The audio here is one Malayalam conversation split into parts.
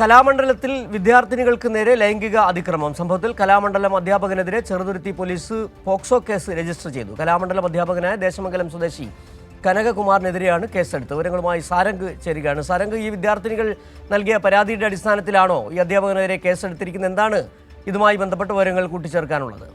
കലാമണ്ഡലത്തിൽ വിദ്യാർത്ഥിനികൾക്ക് നേരെ ലൈംഗിക അതിക്രമം. സംഭവത്തിൽ Kalamandalam അധ്യാപകനെതിരെ Cheruthuruthy police POCSO case register ചെയ്തു. കലാമണ്ഡലം അധ്യാപകനായ ദേശമംഗലം സ്വദേശി കനകകുമാറിനെതിരെയാണ് കേസെടുത്തത്. വിവരങ്ങളുമായി സാരംഗ് ചേരുകയാണ്. സാരംഗ് ഈ വിദ്യാർത്ഥിനികൾ നൽകിയ പരാതിയുടെ അടിസ്ഥാനത്തിലാണോ ഈ അധ്യാപകനെതിരെ കേസെടുത്തിരിക്കുന്നത്? എന്താണ് ഇതുമായി ബന്ധപ്പെട്ട വിവരങ്ങൾ കൂട്ടിച്ചേർക്കാനുള്ളത്?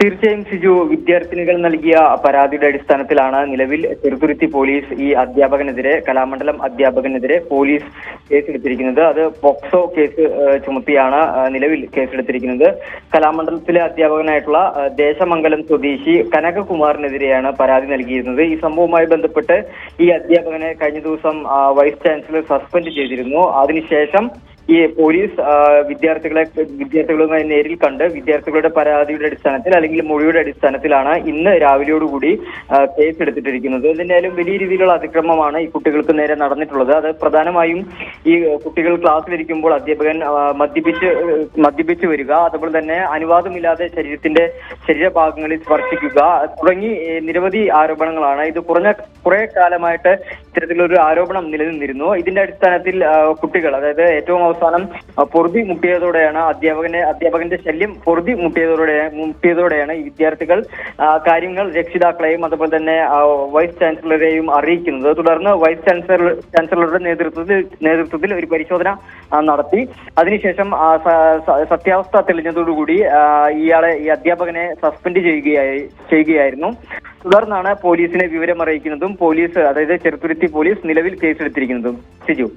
തീർച്ചയായും സിജു വിദ്യാർത്ഥിനികൾ നൽകിയ പരാതിയുടെ അടിസ്ഥാനത്തിലാണ് നിലവിൽ ചെറുതുരുത്തി പോലീസ് ഈ അധ്യാപകനെതിരെ കലാമണ്ഡലം അധ്യാപകനെതിരെ പോലീസ് കേസെടുത്തിരിക്കുന്നത്. അത് പോക്സോ കേസ് ചുമത്തിയാണ് നിലവിൽ കേസെടുത്തിരിക്കുന്നത്. കലാമണ്ഡലത്തിലെ അധ്യാപകനായിട്ടുള്ള ദേശമംഗലം സ്വദേശി കനകകുമാറിനെതിരെയാണ് പരാതി നൽകിയിരുന്നത്. ഈ സംഭവവുമായി ബന്ധപ്പെട്ട് ഈ അധ്യാപകനെ കഴിഞ്ഞ ദിവസം വൈസ് ചാൻസലർ സസ്പെൻഡ് ചെയ്തിരുന്നു. അതിനുശേഷം ഈ പോലീസ് വിദ്യാർത്ഥികളെ വിദ്യാർത്ഥികളുമായി നേരിൽ കണ്ട് വിദ്യാർത്ഥികളുടെ പരാതിയുടെ അടിസ്ഥാനത്തിൽ അല്ലെങ്കിൽ മൊഴിയുടെ അടിസ്ഥാനത്തിലാണ് ഇന്ന് രാവിലെയോടുകൂടി കേസ് എടുത്തിട്ടിരിക്കുന്നത് എന്തായാലും വലിയ രീതിയിലുള്ള അതിക്രമമാണ് ഈ കുട്ടികൾക്ക് നേരെ നടന്നിട്ടുള്ളത്. അത് പ്രധാനമായും ഈ കുട്ടികൾ ക്ലാസ്സിലിരിക്കുമ്പോൾ അധ്യാപകൻ മദ്യപിച്ച് മദ്യപിച്ച് വരിക അതുപോലെ തന്നെ അനുവാദമില്ലാതെ ശരീരത്തിന്റെ ശരീരഭാഗങ്ങളിൽ സ്പർശിക്കുക തുടങ്ങി നിരവധി ആരോപണങ്ങളാണ്. ഇത് കുറഞ്ഞ കുറെ കാലമായിട്ട് ഇത്തരത്തിലൊരു ആരോപണം നിലനിന്നിരുന്നു. ഇതിന്റെ അടിസ്ഥാനത്തിൽ കുട്ടികൾ അതായത് ഏറ്റവും അവസാനം പൊറുതി മുട്ടിയതോടെയാണ് അധ്യാപകനെ അധ്യാപകന്റെ ശല്യം പൊറുതി മുട്ടിയതോടെ മുട്ടിയതോടെയാണ് ഈ വിദ്യാർത്ഥികൾ കാര്യങ്ങൾ രക്ഷിതാക്കളെയും അതുപോലെ തന്നെ വൈസ് ചാൻസലറെയും അറിയിക്കുന്നത്. തുടർന്ന് വൈസ് ചാൻസലർ ചാൻസലറുടെ നേതൃത്വത്തിൽ നേതൃത്വത്തിൽ ഒരു പരിശോധന നടത്തി. അതിനുശേഷം സത്യാവസ്ഥ തെളിഞ്ഞതോടുകൂടി ഇയാളെ ഈ അധ്യാപകനെ സസ്പെൻഡ് ചെയ്യുകയായി ചെയ്യുകയായിരുന്നു. തുടർന്നാണ് പോലീസിനെ വിവരമറിയിക്കുന്നതും പോലീസ് അതായത് ചെറുത്തുരുത്തി പോലീസ് നിലവിൽ കേസെടുത്തിരിക്കുന്നതും. സിജു.